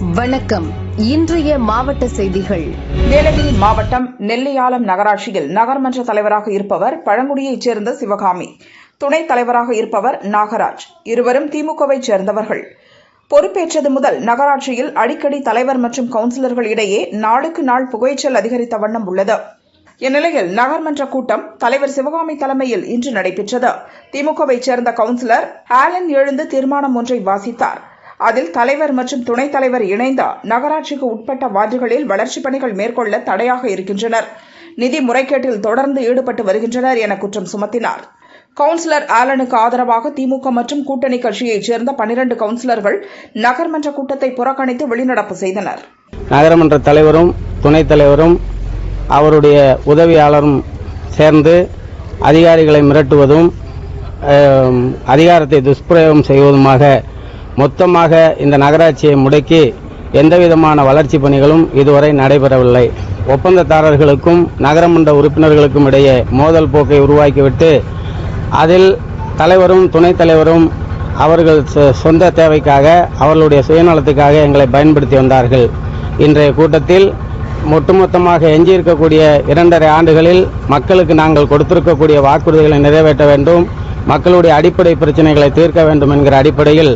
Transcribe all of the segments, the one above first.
வணக்கம். இன்றைய மாவட்ட செய்திகள். நீலகிரி மாவட்டம் நெல்லியாலம் நகராட்சியில் நகர்மன்ற தலைவராக இருப்பவர் பழங்குடியைச் சேர்ந்த சிவகாமி. துணைத் தலைவராக இருப்பவர் நாகராஜ். இருவரும் திமுகவைச் சேர்ந்தவர்கள். பொறுப்பேற்றது முதல் நகராட்சியில் அடிக்கடி தலைவர் மற்றும் கவுன்சிலர்கள் இடையே நாளுக்கு நாள் புகைச்சல் அதிகரித்த வண்ணம் உள்ளது. இந்நிலையில் நகர்மன்ற கூட்டம் தலைவர் சிவகாமி தலைமையில் இன்று நடைபெற்றது. திமுகவைச் சேர்ந்த கவுன்சிலர் ஆலன் எழுந்து தீர்மானம் ஒன்றை வாசித்தார். அதில் தலைவர் மற்றும் துணைத் தலைவர் இணைந்த நகராட்சிக்கு உட்பட்ட வார்டுகளில் வளர்ச்சிப் பணிகள் மேற்கொள்ள தடையாக இருக்கின்றனர். நிதி முறைகேட்டில் தொடர்ந்து ஈடுபட்டு வருகின்றனர் என குற்றம் சுமத்தினார். கவுன்சிலர் ஆலனுக்கு ஆதரவாக திமுக மற்றும் கூட்டணி கட்சியைச் சேர்ந்த பனிரண்டு கவுன்சிலர்கள் நகர்மன்ற கூட்டத்தை புறக்கணித்து வெளிநடப்பு செய்தனர். நகரமன்ற தலைவரும் துணைத் தலைவரும் அவருடைய உதவியாளரும் சேர்ந்து அதிகாரிகளை மிரட்டுவதும் அதிகாரத்தை துஷ்பிரயோகம் செய்வதுமாக மொத்தமாக இந்த நகராட்சியை முடக்கி எந்தவிதமான வளர்ச்சி பணிகளும் இதுவரை நடைபெறவில்லை. ஒப்பந்ததாரர்களுக்கும் நகரமன்ற உறுப்பினர்களுக்கும் இடையே மோதல் போக்கை உருவாக்கிவிட்டு அதில் தலைவரும் துணைத் தலைவரும் அவர்கள் சொந்த தேவைக்காக அவர்களுடைய சுயநலத்துக்காக எங்களை பயன்படுத்தி வந்தார்கள். இன்றைய கூட்டத்தில் ஒட்டுமொத்தமாக எஞ்சியிருக்கக்கூடிய இரண்டரை ஆண்டுகளில் மக்களுக்கு நாங்கள் கொடுத்திருக்கக்கூடிய வாக்குறுதிகளை நிறைவேற்ற வேண்டும் மக்களுடைய அடிப்படை பிரச்சனைகளை தீர்க்க வேண்டும் என்கிற அடிப்படையில்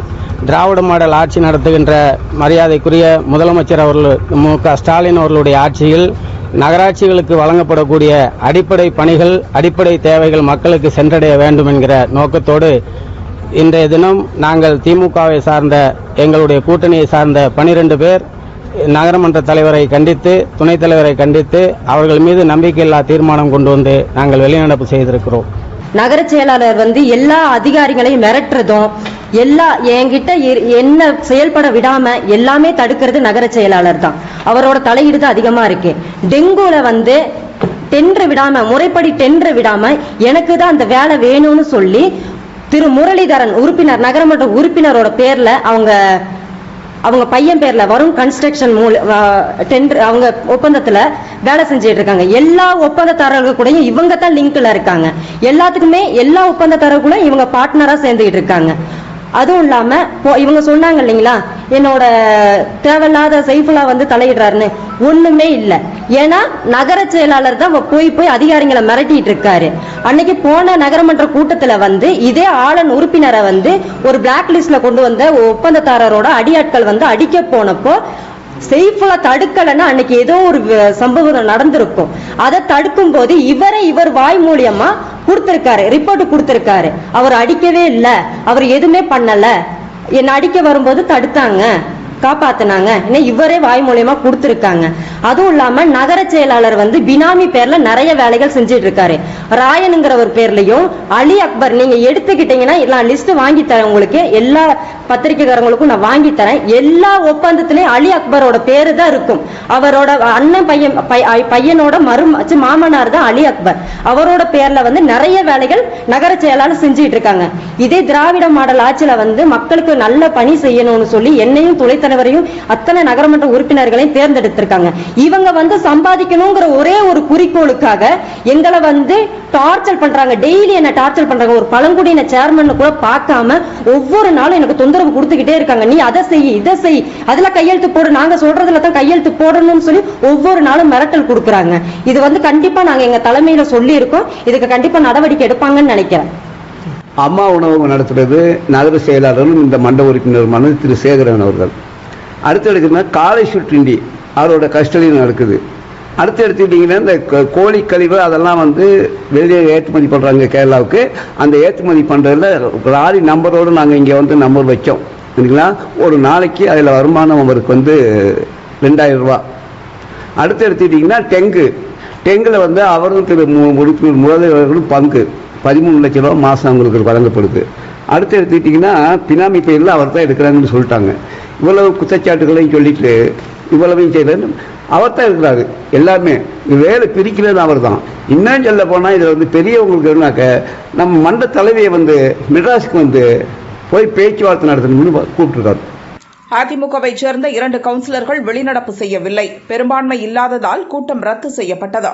திராவிட மாடல் ஆட்சி நடத்துகின்ற மரியாதைக்குரிய முதலமைச்சர் அவர்கள் மு க. ஸ்டாலின் அவர்களுடைய ஆட்சியில் நகராட்சிகளுக்கு வழங்கப்படக்கூடிய அடிப்படை பணிகள் அடிப்படை தேவைகள் மக்களுக்கு சென்றடைய வேண்டும் என்கிற நோக்கத்தோடு இன்றைய தினம் நாங்கள் திமுகவை சார்ந்த எங்களுடைய கூட்டணியை சார்ந்த பனிரெண்டு பேர் நகரமன்ற தலைவரை கண்டித்து துணைத் தலைவரை கண்டித்து அவர்கள் மீது நம்பிக்கையில்லா தீர்மானம் கொண்டு வந்து நாங்கள் வெளிநடப்பு செய்திருக்கிறோம். நகர செயலாளர் வந்து எல்லா அதிகாரிகளையும் மிரட்டுறதும் எல்லா என்கிட்ட என்ன செயல்பட விடாம எல்லாமே தடுக்கிறது நகர செயலாளர் தான். அவரோட தலையீடு தான் அதிகமா இருக்கு. டெங்குல வந்து டென்று விடாம முறைப்படி டென்று விடாம எனக்கு தான் அந்த வேலை வேணும்னு சொல்லி திரு முரளிதரன் உறுப்பினர் நகரமன்ற உறுப்பினரோட பேர்ல அவங்க அவங்க பையன் பேர்ல வரும் கன்ஸ்ட்ரக்ஷன் மூல டெண்டர் அவங்க ஒப்பந்தத்துல வேலை செஞ்சுட்டு இருக்காங்க. எல்லா ஒப்பந்ததாரர்கள் கூடயும் இவங்க தான் லிங்க்ல இருக்காங்க. எல்லாத்துக்குமே எல்லா ஒப்பந்ததாரர்களும் இவங்க பார்ட்னரா சேர்ந்துகிட்டு இருக்காங்க. அதுவும் இல்லாம இவங்க சொன்னாங்க இல்லைங்களா என்னோட தேவையில்லாத சைஃபுல்லா வந்து தலையிடுறாருன்னு. ஒண்ணுமே இல்ல. ஏன்னா நகர செயலாளர் தான் போய் போய் அதிகாரிகளை மிரட்டிட்டு இருக்காரு. அன்னைக்கு போன நகரமன்ற கூட்டத்துல வந்து இதே ஆளன் உறுப்பினரை வந்து ஒரு பிளாக் லிஸ்ட்ல கொண்டு வந்த ஒப்பந்ததாரரோட அடியாட்கள் வந்து அடிக்க போனப்போ செய்ஃபுல்லா தடுக்கலைன்னா அன்னைக்கு ஏதோ ஒரு சம்பவம் நடந்திருக்கும். அதை தடுக்கும் போது இவரை இவர் வாய் மூலியமா கொடுத்திருக்காரு ரிப்போர்ட் கொடுத்திருக்காரு. அவர் அடிக்கவே இல்லை. அவர் எதுவுமே பண்ணல. என்ன அடிக்க வரும்போது தடுத்தாங்க. காப்பாத்துனாங்க. ஏன்னா இவரே வாய் மூலியமா கொடுத்திருக்காங்க. அதுவும் இல்லாம நகர செயலாளர் வந்து பினாமி பேர்ல நிறைய வேலைகள் செஞ்சுட்டு இருக்காரு ராயனுங்கிறவர் பேர்லயும் அலி அக்பர் நீங்க எடுத்துக்கிட்டீங்கன்னா நான் லிஸ்ட் வாங்கி தரேன் உங்களுக்கு. எல்லா பத்திரிகைக்காரங்களுக்கும் நான் வாங்கி தரேன். எல்லா ஒப்பந்தத்திலையும் அலி அக்பரோட பேரு தான் இருக்கும். அவரோட அண்ணன் பையன் பையனோட மரு மாமனார் தான் அலி அக்பர். அவரோட பேர்ல வந்து நிறைய வேலைகள் நகர செயலாளர் செஞ்சுட்டு இருக்காங்க இதே திராவிட மாடல் ஆட்சியில வந்து மக்களுக்கு நல்ல பணி செய்யணும்னு சொல்லி என்னையும் துணைத் தலைவரையும் அத்தனை நகரமன்ற உறுப்பினர்களையும் தேர்ந்தெடுத்திருக்காங்க. இவங்க வந்து சம்பாதிக்கணுங்கிற ஒரே ஒரு குறிக்கோளுக்காக எங்களை வந்து டார்ச்சர் பண்றாங்க. டெய்லி என்ன டார்ச்சர் பண்றாங்க. ஒரு பழங்குடியின சேர்மன் கூட பார்க்காம ஒவ்வொரு நாளும் எனக்கு தொந்தரவு கொடுத்துக்கிட்டே இருக்காங்க. நீ அதை செய் இதை செய். அதுல கையெழுத்து போடு. நாங்க சொல்றதுல தான் கையெழுத்து போடணும்னு சொல்லி ஒவ்வொரு நாளும் மிரட்டல் கொடுக்குறாங்க. இது வந்து கண்டிப்பா நாங்க எங்க தலைமையில சொல்லி இருக்கோம் இதுக்கு கண்டிப்பா நடவடிக்கை எடுப்பாங்கன்னு நினைக்கிறேன். அம்மா உணவகம் நடத்துறது நகர செயலாளரும் இந்த மண்ட உறுப்பினருமான திரு சேகரன் அவர்கள். அடுத்து எடுக்கிறதுனா காலை சுற்றிண்டி. அவரோட கஸ்டடியில் நடக்குது. அடுத்து எடுத்துக்கிட்டிங்கன்னா இந்த கோழி கழிவு அதெல்லாம் வந்து வெளியே ஏற்றுமதி பண்ணுறாங்க கேரளாவுக்கு. அந்த ஏற்றுமதி பண்ணுறதுல லாரி நம்பரோடு நாங்கள் இங்கே வந்து நம்பர் வச்சோம். சரிங்களா? ஒரு நாளைக்கு அதில் வருமானம் அவருக்கு வந்து ரெண்டாயிரம் ரூபா. அடுத்து எடுத்துக்கிட்டிங்கன்னா டெங்கு. டெங்கில் வந்து அவரும் திரு உறுப்பினர் முதல்வர்களும் பங்கு. பதிமூணு லட்ச ரூபா மாதம் அவங்களுக்கு வழங்கப்படுது. அடுத்து எடுத்துக்கிட்டிங்கன்னா பினாமி பயிரில் அவர் தான் எடுக்கிறாங்கன்னு சொல்லிட்டாங்க. இவ்வளவு குற்றச்சாட்டுகளையும் சொல்லிட்டு இவ்வளவையும் செய்யறது அவர் தான் இருக்கிறாரு எல்லாமே வேலை பிரிக்கிறது அவர் தான் இன்னும் சொல்ல போனால் இதில் வந்து பெரியவங்களுக்கு என்னன்னாக்க நம்ம மண்ட தலைவியை வந்து மெட்ராஸுக்கு வந்து போய் பேச்சுவார்த்தை நடத்தணும்னு கூப்பிட்டுருக்காரு. அதிமுகவை சேர்ந்த இரண்டு கவுன்சிலர்கள் வெளிநடப்பு செய்யவில்லை. பெரும்பான்மை இல்லாததால் கூட்டம் ரத்து செய்யப்பட்டது.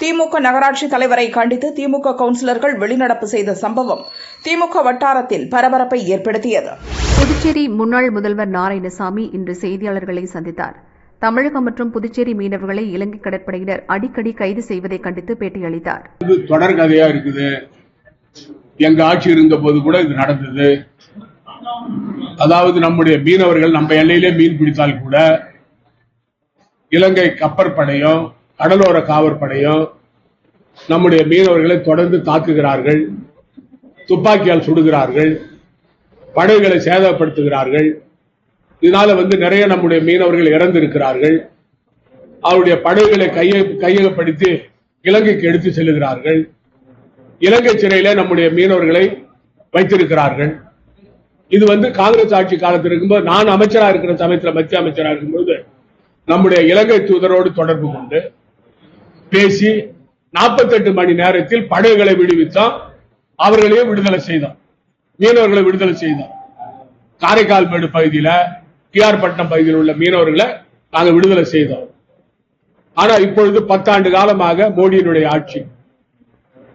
திமுக நகராட்சி தலைவரை கண்டித்து திமுக கவுன்சிலர்கள் வெளிநடப்பு செய்த சம்பவம் திமுக வட்டாரத்தில் பரபரப்பை ஏற்படுத்தியது. புதுச்சேரி முன்னாள் முதல்வர் நாராயணசாமி இன்று செய்தியாளர்களை சந்தித்தார். தமிழகம் மற்றும் புதுச்சேரி மீனவர்களை இலங்கை கடற்படையினர் அடிக்கடி கைது செய்வதை கண்டித்து பேட்டியளித்தார். இது தொடர் கதையா இருக்குது? எங்க ஆட்சி இருந்த போது கூட இது நடந்தது. அதாவது நம்முடைய மீனவர்கள் நம்ம எல்லையிலே மீன் பிடித்தால் கூட இலங்கை கப்பற்படையும் கடலோர காவற்படையும் நம்முடைய மீனவர்களை தொடர்ந்து தாக்குகிறார்கள் துப்பாக்கியால் சுடுகிறார்கள் படகுகளை சேதப்படுத்துகிறார்கள். இதனால வந்து நிறைய நம்முடைய மீனவர்கள் இறந்திருக்கிறார்கள். அவருடைய படகுகளை கையை கையகப்படுத்தி இலங்கைக்கு எடுத்து செல்லுகிறார்கள். இலங்கை சிறையில நம்முடைய மீனவர்களை வைத்திருக்கிறார்கள். இது வந்து காங்கிரஸ் ஆட்சி காலத்தில் இருக்கும்போது நான் அமைச்சரா இருக்கிற சமயத்தில் மத்திய அமைச்சரா இருக்கும்போது நம்முடைய இலங்கை தூதரோடு தொடர்பு கொண்டு பேசி 48 மணி நேரத்தில் படகுகளை விடுவித்தோம் அவர்களையும் விடுதலை செய்தோம் மீனவர்களை விடுதலை செய்தோம் காரைக்கால் மேடு பகுதியில டிஆர் பட்டினம் பகுதியில் உள்ள மீனவர்களை நாங்க விடுதலை செய்தோம். ஆனா இப்பொழுது பத்தாண்டு காலமாக மோடியினுடைய ஆட்சி.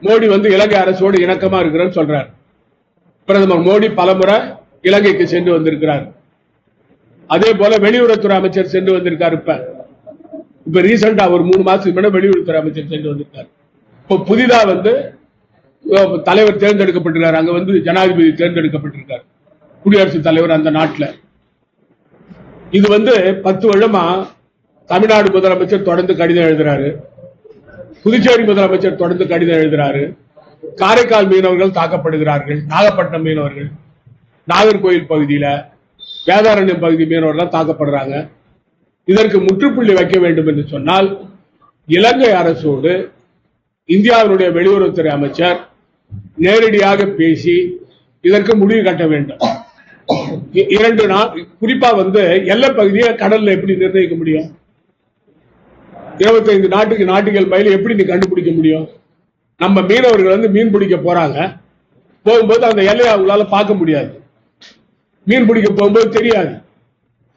மோடி வந்து இலங்கை அரசோடு இணக்கமா இருக்கிறேன்னு சொல்றாரு. பிரதமர் மோடி பலமுறை இலங்கைக்கு சென்று வந்திருக்கிறார். அதே போல வெளியுறவுத்துறை அமைச்சர் சென்று வந்திருக்காரு இப்ப. இப்ப ரீசெண்டா ஒரு மூணு மாசத்துக்கு முன்னாடி வெளியுறவுத்துறை அமைச்சர் சென்று வந்திருக்காரு. இப்ப புதிதா வந்து தலைவர் தேர்ந்தெடுக்கப்பட்டிருக்காரு. அங்க வந்து ஜனாதிபதி தேர்ந்தெடுக்கப்பட்டிருக்காரு. குடியரசுத் தலைவர் அந்த நாட்டுல. இது வந்து பத்து வருடமா தமிழ்நாடு முதலமைச்சர் தொடர்ந்து கடிதம் எழுதுறாரு. புதுச்சேரி முதலமைச்சர் தொடர்ந்து கடிதம் எழுதுறாரு. காரைக்கால் மீனவர்கள் தாக்கப்படுகிறார்கள். நாகப்பட்டினம் மீனவர்கள் நாகர்கோயில் பகுதியில வேதாரண்யம் பகுதி மீனவர்கள் தாக்கப்படுறாங்க. இதற்கு முற்றுப்புள்ளி வைக்க வேண்டும் என்று சொன்னால் இலங்கை அரசோடு இந்தியாவினுடைய வெளியுறவுத்துறை அமைச்சர் நேரடியாக பேசி இதற்கு முடிவு கட்ட வேண்டும். இரண்டு நாள் குறிப்பா வந்து எல்லை பகுதியை கடல்ல எப்படி நிர்ணயிக்க முடியும்? இருபத்தைந்து நாட்டுக்கு நாட்டுகள் பயில எப்படி நீ கண்டுபிடிக்க முடியும்? நம்ம மீனவர்கள் வந்து மீன் பிடிக்க போறாங்க போகும்போது அந்த எல்லையை அவங்களால பார்க்க முடியாது. மீன் பிடிக்க போகும்போது தெரியாது.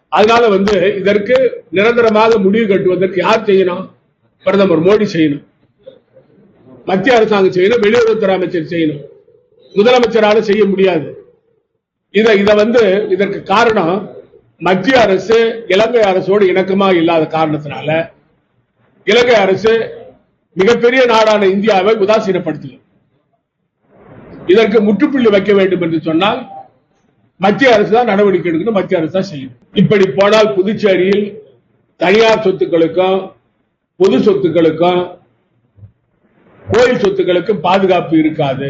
அதனால வந்து இதற்கு நிரந்தரமாக முடிவு கட்டுவதற்கு யார் செய்யணும்? பிரதமர் மோடி செய்யணும். மத்திய அரசாங்கம் செய்யணும் வெளியுறவுத்துறை அமைச்சர் செய்யணும். முதலமைச்சரால செய்ய முடியாது. இத இத வந்து இதற்கு காரணம் மத்திய அரசு இலங்கை அரசோடு இணக்கமா இல்லாத காரணத்தினால. இலங்கை அரசு மிகப்பெரிய நாடான இந்தியாவை உதாசீனப்படுத்துகிறது இதற்கு முற்றுப்புள்ளி வைக்க வேண்டும் என்று சொன்னால் மத்திய அரசு தான் நடவடிக்கை எடுக்கணும் மத்திய அரசு தான் செய்யணும். இப்படி போனால் புதுச்சேரியில் தனியார் சொத்துக்களுக்கும் பொது சொத்துக்களுக்கும் கோயில் சொத்துக்களுக்கும் பாதுகாப்பு இருக்காது.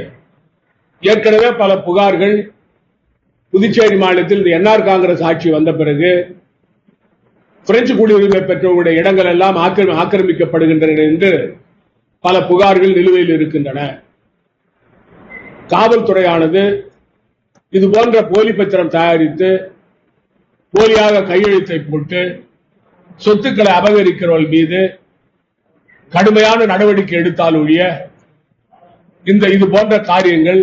ஏற்கனவே பல புகார்கள் புதுச்சேரி மாநிலத்தில் இந்த என்ஆர் காங்கிரஸ் ஆட்சி வந்த பிறகு பிரெஞ்சு குடியுரிமை பெற்றவர்களுடைய இடங்கள் எல்லாம் ஆக்கிரமி- ஆக்கிரமிக்கப்படுகின்றன என்று பல புகார்கள் நிலுவையில் இருக்கின்றன. காவல்துறையானது இது போன்ற போலி பத்திரம் தயாரித்து போலியாக கையெழுத்தை போட்டு சொத்துக்களை அபகரிக்கிறவர்கள் மீது கடுமையான நடவடிக்கை எடுத்தால் ஒழிய இந்த இது போன்ற காரியங்கள்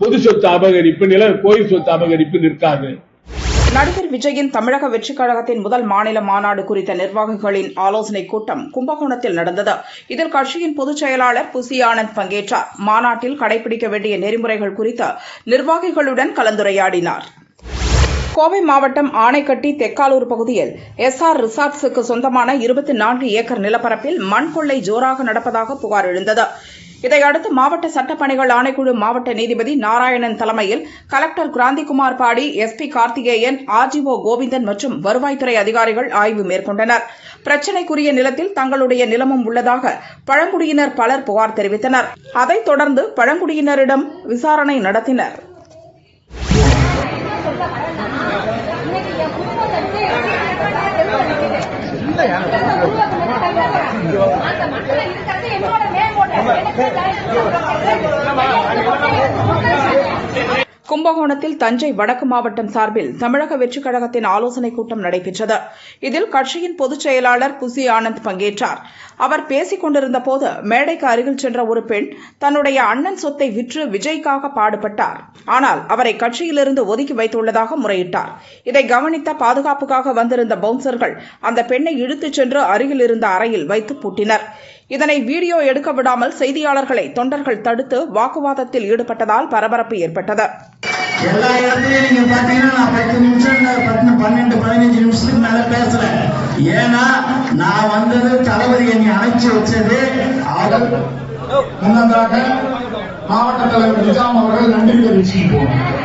பொது சொத்து அபகரிப்பு நில கோயில் சொத்து அபகரிப்பு நிற்காது. நடிகர் விஜயின் தமிழக வெற்றிக் கழகத்தின் முதல் மாநில மாநாடு குறித்த நிர்வாகிகளின் ஆலோசனைக் கூட்டம் கும்பகோணத்தில் நடந்தது. இதில் கட்சியின் பொதுச் செயலாளர் புசி ஆனந்த் பங்கேற்றார். மாநாட்டில் கடைபிடிக்க வேண்டிய நெறிமுறைகள் குறித்து நிர்வாகிகளுடன் கலந்துரையாடினார். கோவை மாவட்டம் ஆனைக்கட்டி தெக்காலூர் பகுதியில் எஸ்ஆர் ரிசார்ட்ஸுக்கு சொந்தமான இருபத்தி நான்கு ஏக்கர் நிலப்பரப்பில் மண் கொள்ளை ஜோராக நடப்பதாக புகார் எழுந்தது. இதையடுத்து மாவட்ட சட்டப்பணிகள் ஆணைக்குழு மாவட்ட நீதிபதி நாராயணன் தலைமையில் collector Kranthikumar Padi SP Karthikeyan RGO Govindan மற்றும் வருவாய்த்துறை அதிகாரிகள் ஆய்வு மேற்கொண்டனர். பிரச்சினைக்குரிய நிலத்தில் தங்களுடைய நிலமும் உள்ளதாக பழங்குடியினர் பலர் புகார் தெரிவித்தனர். அதைத் தொடர்ந்து பழங்குடியினரிடம் விசாரணை நடத்தினர். கும்பகோணத்தில் தஞ்சை வடக்கு மாவட்டம் சார்பில் தமிழக வெற்றிக் கழகத்தின் ஆலோசனைக் கூட்டம் நடைபெற்றது. இதில் கட்சியின் பொதுச் செயலாளர் குசி ஆனந்த் பங்கேற்றார். அவர் பேசிக் கொண்டிருந்த போது மேடைக்கு அருகில் சென்ற ஒரு பெண் தன்னுடைய அண்ணன் சொத்தை விற்று விஜய்க்காக பாடுபட்டார். ஆனால் அவரை கட்சியிலிருந்து ஒதுக்கி வைத்துள்ளதாக முறையிட்டார். இதை கவனித்த பாதுகாப்புக்காக வந்திருந்த பவுன்சர்கள் அந்த பெண்ணை இழுத்துச் சென்று அருகில் இருந்த அறையில் வைத்து பூட்டினர். இதனை வீடியோ எடுக்க விடாமல் செய்தியாளர்களை தொண்டர்கள் தடுத்து வாக்குவாதத்தில் ஈடுபட்டதால் பரபரப்பு ஏற்பட்டது. எல்லா இடத்துலயும் நீங்க பாத்தீங்கன்னா நான் பத்து நிமிஷம் பத்து பன்னெண்டு பதினஞ்சு நிமிஷத்துக்கு மேல பேசல. ஏன்னா நான் வந்தது தளபதி என்னை அணைச்சு வச்சது அவர். முன்னதாக மாவட்ட தலைவர் நிஜாம் அவர்கள் நன்றி தெரிவிச்சுட்டு போனார்.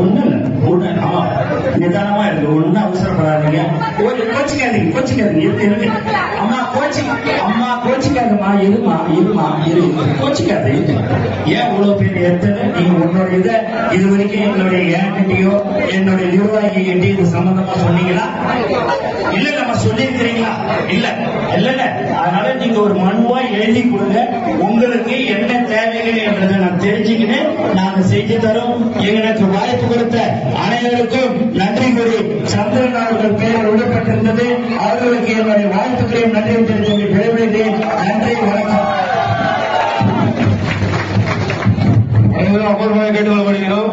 ஒண்ணு ஒண்ணு ஆமா நிதானமா இருக்கு. ஒண்ணு அவசரப்படாதீங்க. ஒரு கோச்சிக்காதீங்க கோச்சிக்காதீங்க. இருக்கு இருக்கு அம்மா கோச்சி அம்மா கோச்சிக்காதம்மா. இருமா இருமா இரு. கோச்சிக்காது. ஏன் இவ்வளவு பேர் எத்தனை நீங்க உன்னோட இதை இது வரைக்கும் எங்களுடைய ஏன்கிட்டயோ என்னுடைய நிர்வாகி கிட்டே இது சம்பந்தமா சொன்னீங்களா? இல்ல நம்ம சொல்லியிருக்கிறீங்களா? இல்ல இல்ல அதனால நீங்க ஒரு மனுவா எழுதி கொடுங்க. உங்களுக்கு என்ன தேவைகள் என்றதை நான் தெரிஞ்சுக்கிட்டு நாங்க செய்து தரோம். எங்களுக்கு வாய்ப்பு கொடுத்த அனைவருக்கும் நன்றி கூறி சந்திரன் அவர்கள் பெயர் விடப்பட்டிருந்தது அவர்களுக்கு என்னுடைய வாழ்த்துக்களையும் நன்றி தெரிவித்து விடைபெறுகிறேன். நன்றி வணக்கம். அனைவரும் அபூர்வமாக கேட்டுக்கொள்ளப்படுகிறோம்.